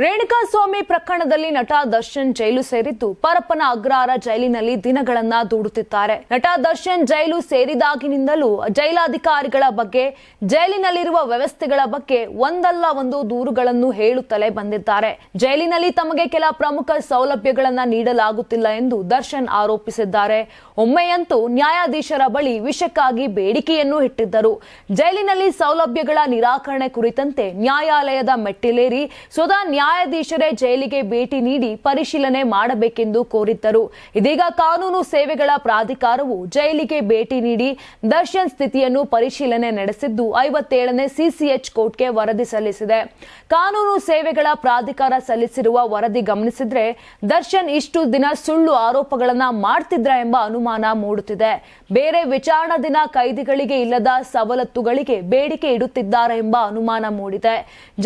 ರೇಣುಕಾಸ್ವಾಮಿ ಪ್ರಕರಣದಲ್ಲಿ ನಟ ದರ್ಶನ್ ಜೈಲು ಸೇರಿದ್ದು ಪರಪ್ಪನ ಅಗ್ರಹಾರ ಜೈಲಿನಲ್ಲಿ ದಿನಗಳನ್ನ ದೂಡುತ್ತಿದ್ದಾರೆ. ನಟ ದರ್ಶನ್ ಜೈಲು ಸೇರಿದಾಗಿನಿಂದಲೂ ಜೈಲಾಧಿಕಾರಿಗಳ ಬಗ್ಗೆ, ಜೈಲಿನಲ್ಲಿರುವ ವ್ಯವಸ್ಥೆಗಳ ಬಗ್ಗೆ ಒಂದಲ್ಲ ಒಂದು ದೂರುಗಳನ್ನು ಹೇಳುತ್ತಲೇ ಬಂದಿದ್ದಾರೆ. ಜೈಲಿನಲ್ಲಿ ತಮಗೆ ಕೆಲ ಪ್ರಮುಖ ಸೌಲಭ್ಯಗಳನ್ನ ನೀಡಲಾಗುತ್ತಿಲ್ಲ ಎಂದು ದರ್ಶನ್ ಆರೋಪಿಸಿದ್ದಾರೆ. ಒಮ್ಮೆಯಂತೂ ನ್ಯಾಯಾಧೀಶರ ಬಳಿ ವಿಷಕ್ಕಾಗಿ ಬೇಡಿಕೆಯನ್ನು ಇಟ್ಟಿದ್ದರು. ಜೈಲಿನಲ್ಲಿ ಸೌಲಭ್ಯಗಳ ನಿರಾಕರಣೆ ಕುರಿತಂತೆ ನ್ಯಾಯಾಲಯದ ಮೆಟ್ಟಿಲೇರಿ ಸ್ವತಃ ನ್ಯಾಯಾಧೀಶರೇ ಜೈಲಿಗೆ ಭೇಟಿ ನೀಡಿ ಪರಿಶೀಲನೆ ಮಾಡಬೇಕೆಂದು ಕೋರಿದ್ದರು. ಇದೀಗ ಕಾನೂನು ಸೇವೆಗಳ ಪ್ರಾಧಿಕಾರವು ಜೈಲಿಗೆ ಭೇಟಿ ನೀಡಿ ದರ್ಶನ್ ಸ್ಥಿತಿಯನ್ನು ಪರಿಶೀಲನೆ ನಡೆಸಿದ್ದು ಐವತ್ತೇಳನೇ ಸಿಸಿಎಚ್ ಕೋರ್ಟ್ಗೆ ವರದಿ ಸಲ್ಲಿಸಿದೆ. ಕಾನೂನು ಸೇವೆಗಳ ಪ್ರಾಧಿಕಾರ ಸಲ್ಲಿಸಿರುವ ವರದಿ ಗಮನಿಸಿದ್ರೆ ದರ್ಶನ್ ಇಷ್ಟು ದಿನ ಸುಳ್ಳು ಆರೋಪಗಳನ್ನ ಮಾಡ್ತಿದ್ರ ಎಂಬ ಅನುಮಾನ ಮೂಡುತ್ತಿದೆ. ಬೇರೆ ವಿಚಾರಣಾ ದಿನ ಕೈದಿಗಳಿಗೆ ಇಲ್ಲದ ಸವಲತ್ತುಗಳಿಗೆ ಬೇಡಿಕೆ ಇಡುತ್ತಿದ್ದಾರೆ ಎಂಬ ಅನುಮಾನ ಮೂಡಿದೆ.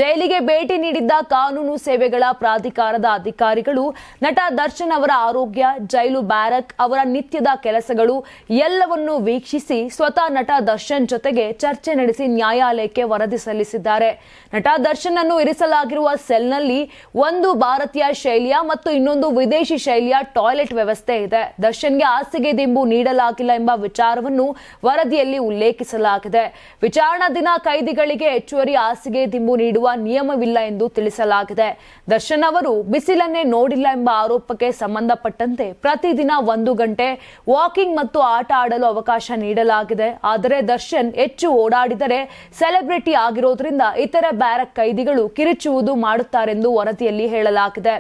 ಜೈಲಿಗೆ ಭೇಟಿ ನೀಡಿದ್ದ ಕಾನೂನು ಸೇವೆಗಳ ಪ್ರಾಧಿಕಾರದ ಅಧಿಕಾರಿಗಳು, ನಟ ದರ್ಶನ್ ಅವರ ಆರೋಗ್ಯ, ಜೈಲು ಬ್ಯಾರಕ್ ಅವರ ನಿತ್ಯದ ಕೆಲಸಗಳು ಎಲ್ಲವನ್ನು ವೀಕ್ಷಿಸಿ ಸ್ವತಃ ನಟ ದರ್ಶನ್ ಜೊತೆಗೆ ಚರ್ಚೆ ನಡೆಸಿ ನ್ಯಾಯಾಲಯಕ್ಕೆ ವರದಿ ಸಲ್ಲಿಸಿದ್ದಾರೆ. ನಟ ದರ್ಶನ್ ಅನ್ನು ಇರಿಸಲಾಗಿರುವ ಸೆಲ್ನಲ್ಲಿ ಒಂದು ಭಾರತೀಯ ಶೈಲಿಯ ಮತ್ತು ಇನ್ನೊಂದು ವಿದೇಶಿ ಶೈಲಿಯ ಟಾಯ್ಲೆಟ್ ವ್ಯವಸ್ಥೆ ಇದೆ. ದರ್ಶನ್ಗೆ ಹಾಸಿಗೆ ದಿಂಬು ನೀಡಲಾಗಿಲ್ಲ ಎಂಬ ವಿಚಾರವನ್ನು ವರದಿಯಲ್ಲಿ ಉಲ್ಲೇಖಿಸಲಾಗಿದೆ. ವಿಚಾರಣಾ ದಿನ ಕೈದಿಗಳಿಗೆ ಹೆಚ್ಚುವರಿ ಹಾಸಿಗೆ ದಿಂಬು ನೀಡುವ ನಿಯಮವಿಲ್ಲ ಎಂದು ತಿಳಿಸಲಾಗಿದೆ. ದರ್ಶನ್ ಅವರು ಬಿಸಿಲನ್ನೇ ನೋಡಿಲ್ಲ ಎಂಬ ಆರೋಪಕ್ಕೆ ಸಂಬಂಧಪಟ್ಟಂತೆ ಪ್ರತಿದಿನ ಒಂದು ಗಂಟೆ ವಾಕಿಂಗ್ ಮತ್ತು ಆಟ ಆಡಲು ಅವಕಾಶ ನೀಡಲಾಗಿದೆ. ಆದರೆ ದರ್ಶನ್ ಹೆಚ್ಚು ಓಡಾಡಿದರೆ ಸೆಲೆಬ್ರಿಟಿ ಆಗಿರೋದ್ರಿಂದ ಇತರ ಬ್ಯಾರಕ್ ಕೈದಿಗಳು ಕಿರುಚುವುದು ಮಾಡುತ್ತಾರೆಂದು ವರದಿಯಲ್ಲಿ ಹೇಳಲಾಗಿದೆ.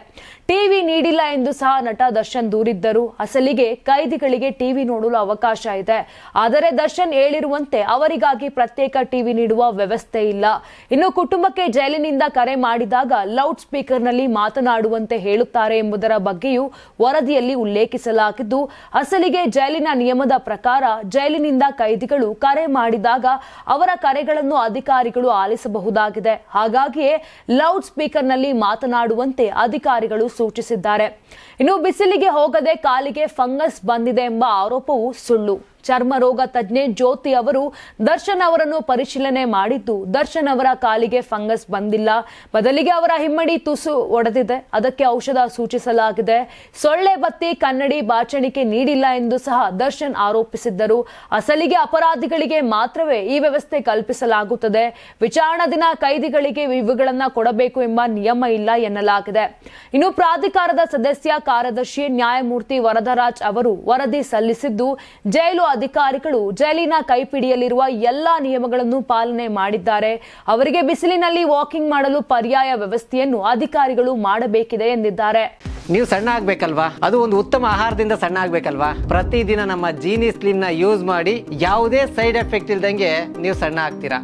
ಟಿವಿ ನೀಡಿಲ್ಲ ಎಂದು ಸಹ ನಟ ದರ್ಶನ್ ದೂರಿದ್ದರು. ಅಸಲಿಗೆ ಕೈದಿಗಳಿಗೆ ಟಿವಿ ನೋಡಲು ಅವಕಾಶ ಇದೆ. ಆದರೆ ದರ್ಶನ್ ಹೇಳಿರುವಂತೆ ಅವರಿಗಾಗಿ ಪ್ರತ್ಯೇಕ ಟಿವಿ ನೀಡುವ ವ್ಯವಸ್ಥೆ ಇಲ್ಲ. ಇನ್ನು ಕುಟುಂಬಕ್ಕೆ ಜೈಲಿನಿಂದ ಕರೆ ಮಾಡಿದಾಗ ಲೌಡ್ ಸ್ಪೀಕರ್ನಲ್ಲಿ ಮಾತನಾಡುವಂತೆ ಹೇಳುತ್ತಾರೆ ಎಂಬುದರ ಬಗ್ಗೆಯೂ ವರದಿಯಲ್ಲಿ ಉಲ್ಲೇಖಿಸಲಾಗಿದ್ದು, ಅಸಲಿಗೆ ಜೈಲಿನ ನಿಯಮದ ಪ್ರಕಾರ ಜೈಲಿನಿಂದ ಕೈದಿಗಳು ಕರೆ ಮಾಡಿದಾಗ ಅವರ ಕರೆಗಳನ್ನು ಅಧಿಕಾರಿಗಳು ಆಲಿಸಬಹುದಾಗಿದೆ. ಹಾಗಾಗಿಯೇ ಲೌಡ್ ಸ್ಪೀಕರ್ನಲ್ಲಿ ಮಾತನಾಡುವಂತೆ ಅಧಿಕಾರಿಗಳು ಸೂಚಿಸಿದ್ದಾರೆ. ಇನ್ನು ಬಿಸಿಲಿಗೆ ಹೋಗದೆ ಕಾಲಿಗೆ ಫಂಗಸ್ ಬಂದಿದೆ ಎಂಬ ಆರೋಪವು ಸುಳ್ಳು. ಚರ್ಮ ರೋಗ ತಜ್ಞೆ ಜ್ಯೋತಿ ಅವರು ದರ್ಶನ್ ಅವರನ್ನು ಪರಿಶೀಲನೆ ಮಾಡಿದ್ದು, ದರ್ಶನ್ ಅವರ ಕಾಲಿಗೆ ಫಂಗಸ್ ಬಂದಿಲ್ಲ. ಬದಲಿಗೆ ಅವರ ಹಿಮ್ಮಡಿ ತುಸು ಒಡೆದಿದೆ. ಅದಕ್ಕೆ ಔಷಧ ಸೂಚಿಸಲಾಗಿದೆ. ಸೊಳ್ಳೆ ಬತ್ತಿ ಕನ್ನಡಿ ಬಾಚಣಿಕೆ ನೀಡಿಲ್ಲ ಎಂದು ಸಹ ದರ್ಶನ್ ಆರೋಪಿಸಿದ್ದರು. ಅಸಲಿಗೆ ಅಪರಾಧಿಗಳಿಗೆ ಮಾತ್ರವೇ ಈ ವ್ಯವಸ್ಥೆ ಕಲ್ಪಿಸಲಾಗುತ್ತದೆ. ವಿಚಾರಣಾ ದಿನ ಕೈದಿಗಳಿಗೆ ಇವುಗಳನ್ನ ಕೊಡಬೇಕು ಎಂಬ ನಿಯಮ ಇಲ್ಲ ಎನ್ನಲಾಗಿದೆ. ಇನ್ನು ಪ್ರಾಧಿಕಾರದ ಸದಸ್ಯ ಕಾರ್ಯದರ್ಶಿ ನ್ಯಾಯಮೂರ್ತಿ ವರದರಾಜ್ ಅವರು ವರದಿ ಸಲ್ಲಿಸಿದ್ದು, ಜೈಲು ಅಧಿಕಾರಿಗಳು ಜೈಲಿನ ಕೈಪಿಡಿಯಲ್ಲಿರುವ ಎಲ್ಲಾ ನಿಯಮಗಳನ್ನು ಪಾಲನೆ ಮಾಡಿದ್ದಾರೆ. ಅವರಿಗೆ ಬಿಸಿಲಿನಲ್ಲಿ ವಾಕಿಂಗ್ ಮಾಡಲು ಪರ್ಯಾಯ ವ್ಯವಸ್ಥೆಯನ್ನು ಅಧಿಕಾರಿಗಳು ಮಾಡಬೇಕಿದೆ ಎಂದಿದ್ದಾರೆ. ನೀವು ಸಣ್ಣ ಆಗ್ಬೇಕಲ್ವಾ? ಅದು ಒಂದು ಉತ್ತಮ ಆಹಾರದಿಂದ ಸಣ್ಣ ಆಗ್ಬೇಕಲ್ವಾ? ಪ್ರತಿದಿನ ನಮ್ಮ ಜೀನಿ ಸ್ಲಿಮ್ನ ಯೂಸ್ ಮಾಡಿ ಯಾವುದೇ ಸೈಡ್ ಎಫೆಕ್ಟ್ ಇಲ್ದಂಗೆ ನೀವು ಸಣ್ಣ ಆಗ್ತೀರಾ?